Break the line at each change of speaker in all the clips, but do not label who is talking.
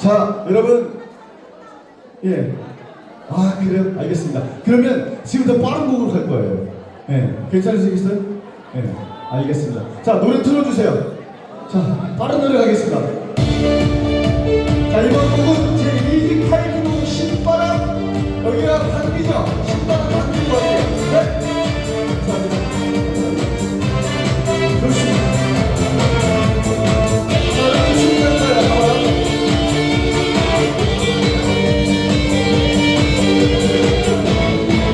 자, 여러분. 예. 아, 그래요? 알겠습니다. 그러면 지금부터 빠른 곡으로 갈 거예요. 예. 괜찮으시겠어요? 예. 알겠습니다. 자, 노래 틀어주세요. 자, 빠른 노래 가겠습니다. 자, 이번 곡은 제 28기도 신바람. 여기가 환기죠? 신바람 것 같아요. 네. 감사합니다. 좋습니다.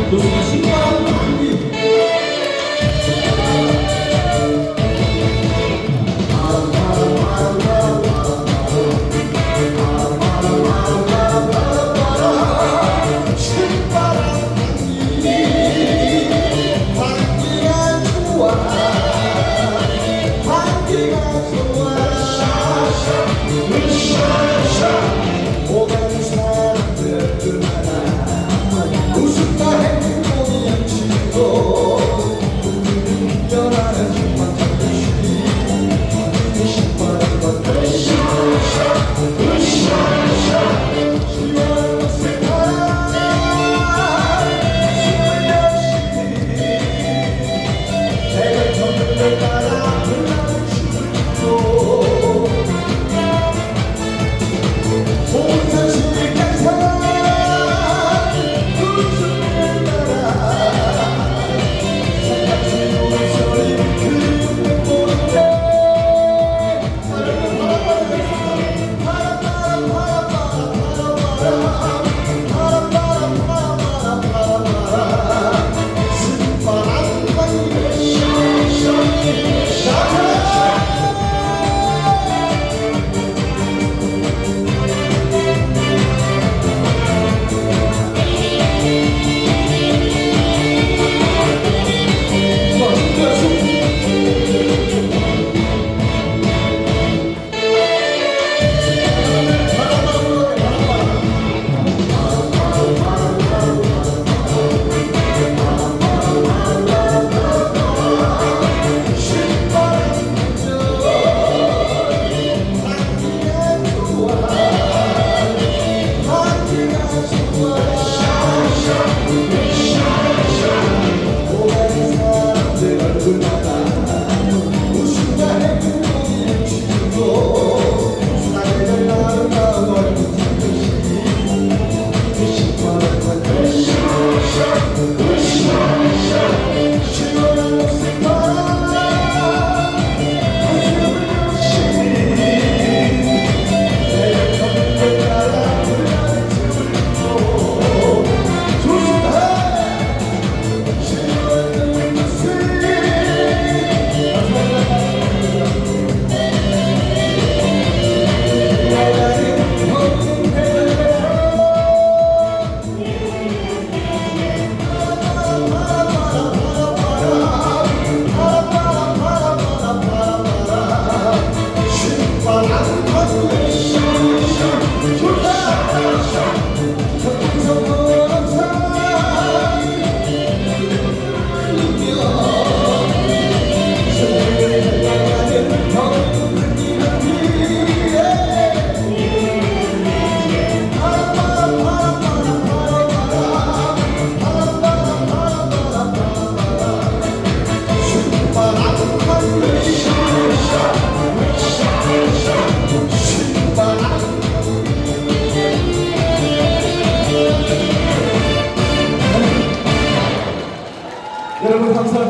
좋 습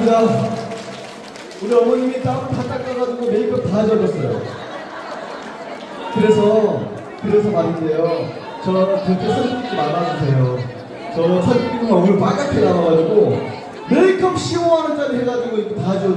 감사합니다. 우리 어머님이 땀 다 닦아가지고 메이크업 다 젖었어요. 그래서 그래서 말인데요. 저 그렇게 사진 말아주세요. 저 사진 찍으면 얼굴 빨갛게 나와가지고 메이크업 15만 원짜리 해가지고 다 줘.